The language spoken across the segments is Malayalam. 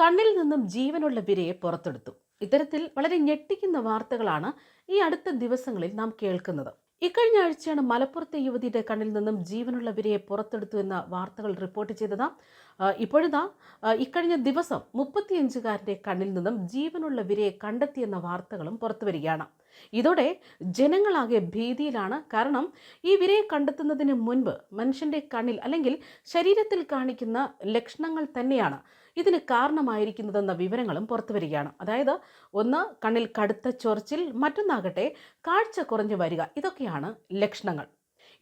കണ്ണിൽ നിന്നും ജീവനുള്ള വിരയെ പുറത്തെടുത്തു. ഇത്തരത്തിൽ വളരെ ഞെട്ടിക്കുന്ന വാർത്തകളാണ് ഈ അടുത്ത ദിവസങ്ങളിൽ നാം കേൾക്കുന്നത്. ഇക്കഴിഞ്ഞ ആഴ്ചയാണ് മലപ്പുറത്തെ യുവതിയുടെ കണ്ണിൽ നിന്നും ജീവനുള്ള വിരയെ പുറത്തെടുത്തു എന്ന വാർത്തകൾ റിപ്പോർട്ട് ചെയ്തത്. ഇപ്പോഴിതാ ഇക്കഴിഞ്ഞ ദിവസം മുപ്പത്തിയഞ്ചുകാരന്റെ കണ്ണിൽ നിന്നും ജീവനുള്ള വിരയെ കണ്ടെത്തിയെന്ന വാർത്തകളും പുറത്തു വരികയാണ്. ഇതോടെ ജനങ്ങളാകെ ഭീതിയിലാണ്. കാരണം ഈ വിരയെ കണ്ടെത്തുന്നതിന് മുൻപ് മനുഷ്യന്റെ കണ്ണിൽ അല്ലെങ്കിൽ ശരീരത്തിൽ കാണിക്കുന്ന ലക്ഷണങ്ങൾ തന്നെയാണ് ഇതിന് കാരണമായിരിക്കുന്നതെന്ന വിവരങ്ങളും പുറത്തു വരികയാണ്. അതായത് ഒന്ന് കണ്ണിൽ കടുത്ത ചൊറിച്ചിൽ മറ്റൊന്നാകട്ടെ കാഴ്ച കുറഞ്ഞു വരിക. ഇതൊക്കെയാണ് ലക്ഷണങ്ങൾ.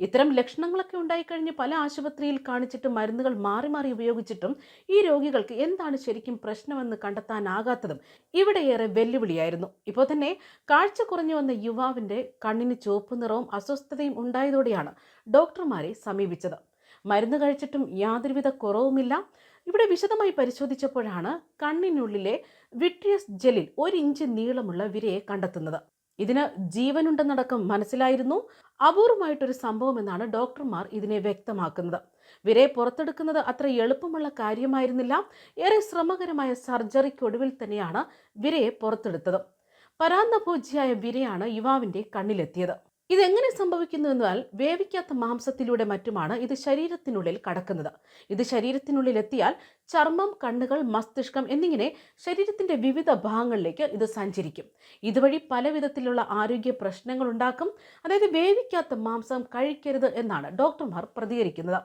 ഇത്തരം ലക്ഷണങ്ങളൊക്കെ ഉണ്ടായിക്കഴിഞ്ഞ് പല ആശുപത്രിയിൽ കാണിച്ചിട്ടും മരുന്നുകൾ മാറി മാറി ഉപയോഗിച്ചിട്ടും ഈ രോഗികൾക്ക് എന്താണ് ശരിക്കും പ്രശ്നമെന്ന് കണ്ടെത്താനാകാത്തതും ഇവിടെയേറെ വെല്ലുവിളിയായിരുന്നു. ഇപ്പോൾ തന്നെ കാഴ്ച കുറഞ്ഞു വന്ന യുവാവിന്റെ കണ്ണിന് ചുവപ്പ് നിറവും അസ്വസ്ഥതയും ഉണ്ടായതോടെയാണ് ഡോക്ടർമാരെ സമീപിച്ചത്. മരുന്ന് കഴിച്ചിട്ടും യാതൊരുവിധ കുറവുമില്ല. ഇവിടെ വിശദമായി പരിശോധിച്ചപ്പോഴാണ് കണ്ണിനുള്ളിലെ വിട്രിയസ് ജെല്ലിൽ ഒരു ഇഞ്ച് നീളമുള്ള വിരയെ കണ്ടെത്തുന്നത്. ഇതിന് ജീവനുണ്ടെന്നടക്കം മനസ്സിലായിരുന്നു. അപൂർവമായിട്ടൊരു സംഭവം എന്നാണ് ഡോക്ടർമാർ ഇതിനെ വ്യക്തമാക്കുന്നത്. വിരയെ പുറത്തെടുക്കുന്നത് അത്ര എളുപ്പമുള്ള കാര്യമായിരുന്നില്ല. ഏറെ ശ്രമകരമായ സർജറിക്കൊടുവിൽ തന്നെയാണ് വിരയെ പുറത്തെടുത്തത്. പരാന്തഭോജിയായ വിരയാണ് യുവാവിന്റെ കണ്ണിലെത്തിയത്. ഇതെങ്ങനെ സംഭവിക്കുന്നു എന്നാൽ വേവിക്കാത്ത മാംസത്തിലൂടെ മറ്റുമാണ് ഇത് ശരീരത്തിനുള്ളിൽ കടക്കുന്നത്. ഇത് ശരീരത്തിനുള്ളിൽ എത്തിയാൽ ചർമ്മം കണ്ണുകൾ മസ്തിഷ്കം എന്നിങ്ങനെ ശരീരത്തിന്റെ വിവിധ ഭാഗങ്ങളിലേക്ക് ഇത് സഞ്ചരിക്കും. ഇതുവഴി പല വിധത്തിലുള്ള ആരോഗ്യ പ്രശ്നങ്ങൾ ഉണ്ടാക്കും. അതായത് വേവിക്കാത്ത മാംസം കഴിക്കരുത് എന്നാണ് ഡോക്ടർമാർ പ്രതികരിക്കുന്നത്.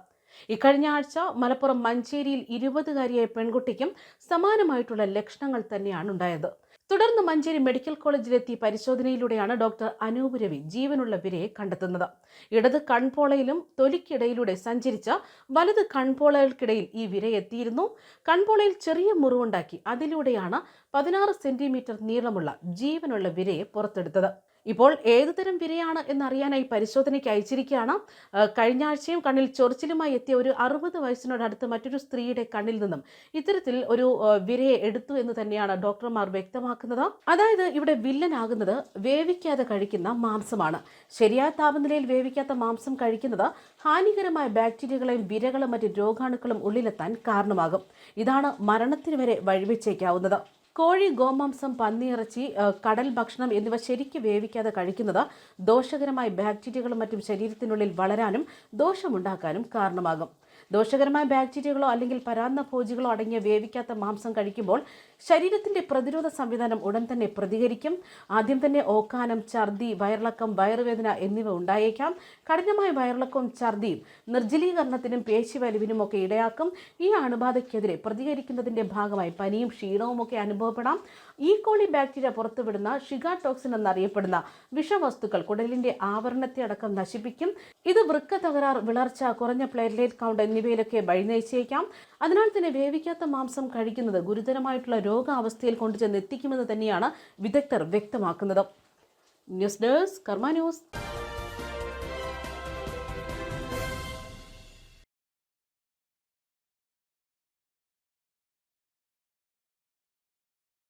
ഇക്കഴിഞ്ഞ ആഴ്ച മലപ്പുറം മഞ്ചേരിയിൽ ഇരുപതുകാരിയായ പെൺകുട്ടിക്കും സമാനമായിട്ടുള്ള ലക്ഷണങ്ങൾ തന്നെയാണ് ഉണ്ടായത്. തുടർന്ന് മഞ്ചേരി മെഡിക്കൽ കോളേജിലെത്തി പരിശോധനയിലൂടെയാണ് ഡോക്ടർ അനൂപ് രവി ജീവനുള്ള വിരയെ കണ്ടെത്തുന്നത്. ഇടത് കൺപോളയിലും തൊലിക്കിടയിലൂടെ സഞ്ചരിച്ച വലത് കൺപോളകൾക്കിടയിൽ ഈ വിര എത്തിയിരുന്നു. കൺപോളയിൽ ചെറിയ മുറിവുണ്ടാക്കി അതിലൂടെയാണ് പതിനാറ് സെന്റിമീറ്റർ നീളമുള്ള ജീവനുള്ള വിരയെ പുറത്തെടുത്തത്. ഇപ്പോൾ ഏതുതരം വിരയാണ് എന്നറിയാനായി പരിശോധനയ്ക്ക് അയച്ചിരിക്കുകയാണ്. കഴിഞ്ഞ ആഴ്ചയും കണ്ണിൽ ചൊറിച്ചിലുമായി എത്തിയ ഒരു അറുപത് വയസ്സിനോടടുത്ത് മറ്റൊരു സ്ത്രീയുടെ കണ്ണിൽ നിന്നും ഇത്തരത്തിൽ ഒരു വിരയെ എടുത്തു എന്ന് തന്നെയാണ് ഡോക്ടർമാർ വ്യക്തമാക്കുന്നത്. അതായത് ഇവിടെ വില്ലനാകുന്നത് വേവിക്കാതെ കഴിക്കുന്ന മാംസമാണ്. ശരിയായ താപനിലയിൽ വേവിക്കാത്ത മാംസം കഴിക്കുന്നത് ഹാനികരമായ ബാക്ടീരിയകളെയും വിരകളും മറ്റ് രോഗാണുക്കളും ഉള്ളിലെത്താൻ കാരണമാകും. ഇതാണ് മരണത്തിന് വരെ വഴിവെച്ചേക്കാവുന്നത്. കോഴി ഗോമാംസം പന്നിയിറച്ചി കടൽ ഭക്ഷണം എന്നിവ ശരിക്ക് വേവിക്കാതെ കഴിക്കുന്നത് ദോഷകരമായ ബാക്ടീരിയകളും മറ്റും ശരീരത്തിനുള്ളിൽ വളരാനും ദോഷമുണ്ടാക്കാനും കാരണമാകും. ദോഷകരമായ ബാക്ടീരിയകളോ അല്ലെങ്കിൽ പരാന്ന ഭോജികളോ അടങ്ങിയ വേവിക്കാത്ത മാംസം കഴിക്കുമ്പോൾ ശരീരത്തിന്റെ പ്രതിരോധ സംവിധാനം ഉടൻ തന്നെ പ്രതികരിക്കും. ആദ്യം തന്നെ ഓക്കാനം ഛർദി വയറിളക്കം വയറുവേദന എന്നിവ ഉണ്ടായേക്കാം. കഠിനമായ വയറിളക്കവും ഛർദിയും നിർജലീകരണത്തിനും പേശിവലിവിനും ഒക്കെ ഇടയാക്കും. ഈ അണുബാധയ്ക്കെതിരെ പ്രതികരിക്കുന്നതിന്റെ ഭാഗമായി പനിയും ക്ഷീണവും ഒക്കെ അനുഭവപ്പെടാം. ഈ കോളി ബാക്ടീരിയ പുറത്തുവിടുന്ന ഷിഗ ടോക്സിൻ എന്നറിയപ്പെടുന്ന വിഷവസ്തുക്കൾ കുടലിന്റെ ആവരണത്തെ അടക്കം നശിപ്പിക്കും. ഇത് വൃക്ക തകരാർ വിളർച്ച കുറഞ്ഞ പ്ലേറ്റ്ലേറ്റ് കൗണ്ട് എന്നിവയിലൊക്കെ വഴിനയിച്ചേക്കാം. അതിനാൽ തന്നെ വേവിക്കാത്ത മാംസം കഴിക്കുന്നത് ഗുരുതരമായിട്ടുള്ള രോഗാവസ്ഥയിൽ കൊണ്ടുചെന്ന് എത്തിക്കുമെന്ന് തന്നെയാണ് വിദഗ്ധർ വ്യക്തമാക്കുന്നത്. News desk Karma news.